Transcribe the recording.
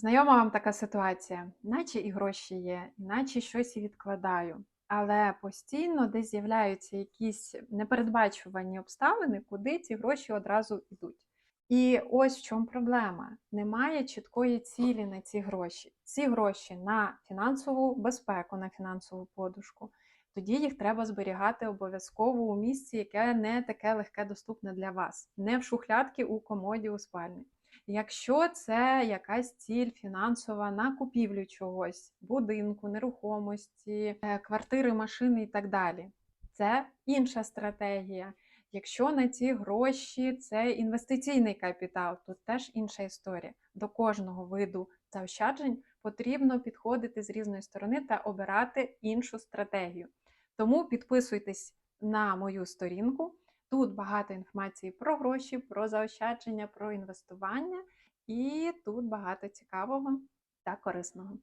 Знайома вам така ситуація, наче і гроші є, наче щось і відкладаю, але постійно десь з'являються якісь непередбачувані обставини, куди ці гроші одразу йдуть. І ось в чому проблема: немає чіткої цілі на ці гроші. Ці гроші на фінансову безпеку, на фінансову подушку. Тоді їх треба зберігати обов'язково у місці, яке не таке легке доступне для вас, не в шухлядки у комоді у спальні. Якщо це якась ціль фінансова на купівлю чогось, будинку, нерухомості, е, квартири, машини і так далі, це інша стратегія. Якщо на ці гроші це інвестиційний капітал, тут теж інша історія. До кожного виду заощаджень потрібно підходити з різної сторони та обирати іншу стратегію. Тому підписуйтесь на мою сторінку. Тут багато інформації про гроші, про заощадження, про інвестування, і тут багато цікавого та корисного.